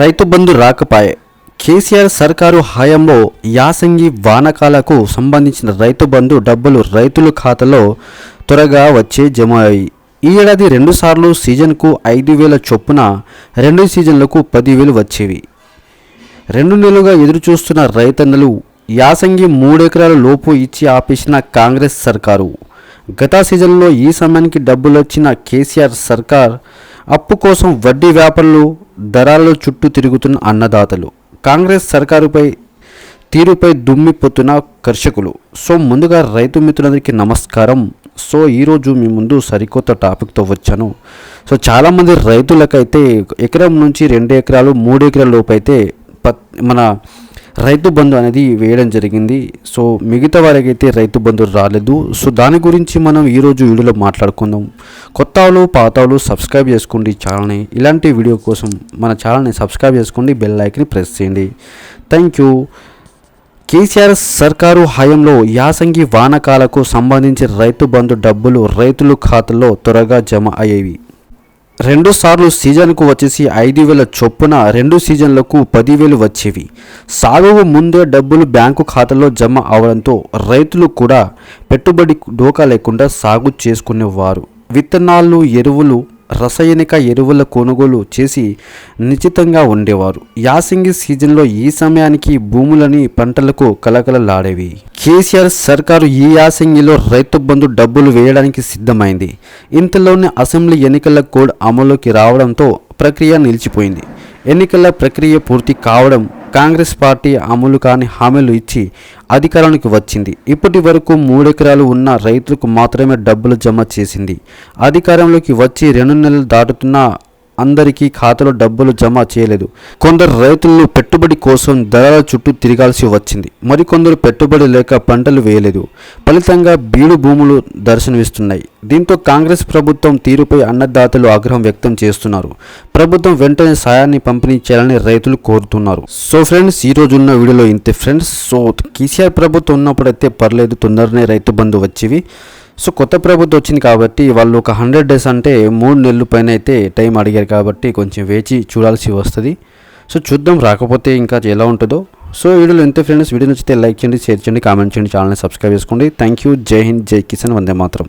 రైతు బంధు రాకపాయే. కేసీఆర్ సర్కారు హయాంలో యాసంగి వానకాలకు సంబంధించిన రైతు బంధు డబ్బులు రైతుల ఖాతాలో త్వరగా వచ్చే జమ అయ్యాయి ఈ ఏడాది రెండుసార్లు సీజన్కు ఐదు వేల చొప్పున రెండు సీజన్లకు పదివేలు వచ్చేవి. రెండు నెలలుగా ఎదురుచూస్తున్న రైతన్నలు యాసంగి మూడెకరాల లోపు ఇచ్చి ఆపేసిన కాంగ్రెస్ సర్కారు. గత సీజన్లో ఈ సమయానికి డబ్బులు వచ్చిన కేసీఆర్ సర్కార్ అప్పు కోసం వడ్డీ వ్యాపారులు దళాల చుట్టూ తిరుగుతున్న అన్నదాతలు. కాంగ్రెస్ సర్కారుపై తీరుపై దుమ్మిపోతున్న కర్షకులు. సో ముందుగా రైతు మిత్రులందరికీ నమస్కారం. సో ఈరోజు మీ ముందు సరికొత్త టాపిక్తో వచ్చాను. సో చాలామంది రైతులకైతే ఎకరం నుంచి రెండు ఎకరాలు మూడు ఎకరాల లోపు అయితే మన రైతు బంధు అనేది వేయడం జరిగింది. సో మిగతా వారికైతే రైతు బంధు రాలేదు. సో దాని గురించి మనం ఈరోజు వీడియోలో మాట్లాడుకుందాం. కొత్త వాళ్ళు పాత వాళ్ళు సబ్స్క్రైబ్ చేసుకోండి ఛానల్ని. ఇలాంటి వీడియో కోసం మన ఛానల్ని సబ్స్క్రైబ్ చేసుకోండి బెల్ ఐకన్ని ప్రెస్ చేయండి. Thank you. కేసీఆర్ సర్కారు హయాంలో యాసంగి వానకాలకు సంబంధించి రైతు బంధు డబ్బులు రైతుల ఖాతాలో త్వరగా జమ అయ్యేవి. రెండు సార్లు సీజన్కు వచ్చేసి ఐదు వేల చొప్పున రెండు సీజన్లకు పదివేలు వచ్చేవి. సాగుకు ముందే డబ్బులు బ్యాంకు ఖాతాలో జమ అవడంతో రైతులు కూడా పెట్టుబడి డోకా లేకుండా సాగు చేసుకునేవారు. విత్తనాలు ఎరువులు రసాయనిక ఎరువుల కొనుగోలు చేసి నిశ్చితంగా ఉండేవారు. యాసింగి సీజన్లో ఈ సమయానికి భూములని పంటలకు కలకలలాడేవి. కేసీఆర్ సర్కారు ఈ యాసంగిలో రైతు బంధు డబ్బులు వేయడానికి సిద్ధమైంది. ఇంతలోనే అసెంబ్లీ ఎన్నికల కోడ్ అమలుకి రావడంతో ప్రక్రియ నిలిచిపోయింది. ఎన్నికల ప్రక్రియ పూర్తి కావడం కాంగ్రెస్ పార్టీ అమలు కాని హామీలు ఇచ్చి అధికారానికి వచ్చింది. ఇప్పటి వరకు మూడెకరాలు ఉన్న రైతులకు మాత్రమే డబ్బులు జమ చేసింది. అధికారంలోకి వచ్చి రెండు నెలలు దాటుతున్న అందరికీ ఖాతాలో డబ్బులు జమ చేయలేదు. కొందరు రైతులు పెట్టుబడి కోసం ధరల చుట్టూ తిరగాల్సి వచ్చింది. మరికొందరు పెట్టుబడి లేక పంటలు వేయలేదు. ఫలితంగా బీడు భూములు దర్శనమిస్తున్నాయి. దీంతో కాంగ్రెస్ ప్రభుత్వం తీరుపై అన్నదాతలు ఆగ్రహం వ్యక్తం చేస్తున్నారు. ప్రభుత్వం వెంటనే సాయాన్ని పంపిణీ చేయాలని రైతులు కోరుతున్నారు. సో ఫ్రెండ్స్ ఈ రోజు ఉన్న వీడియోలో ఇంతే ఫ్రెండ్స్. సో కేసీఆర్ ప్రభుత్వం ఉన్నప్పుడైతే పర్లేదు తొందరనే రైతు బంధు వచ్చేవి. సో కొత్త ప్రభుత్వం వచ్చింది కాబట్టి వాళ్ళు ఒక హండ్రెడ్ డేస్ అంటే మూడు నెలల పైన అయితే టైం అడిగారు కాబట్టి కొంచెం వేచి చూడాల్సి వస్తుంది. సో చూద్దాం రాకపోతే ఇంకా ఎలా ఉంటుందో. సో వీడియోలో ఎంత ఫ్రెండ్స్ వీడియో నచ్చితే లైక్ చేయండి షేర్ చేయండి కామెంట్ చేయండి ఛానల్ని సబ్స్క్రైబ్ చేసుకోండి. థ్యాంక్ యూ జై హింద్ జై కిసాన్ వందే మాత్రం.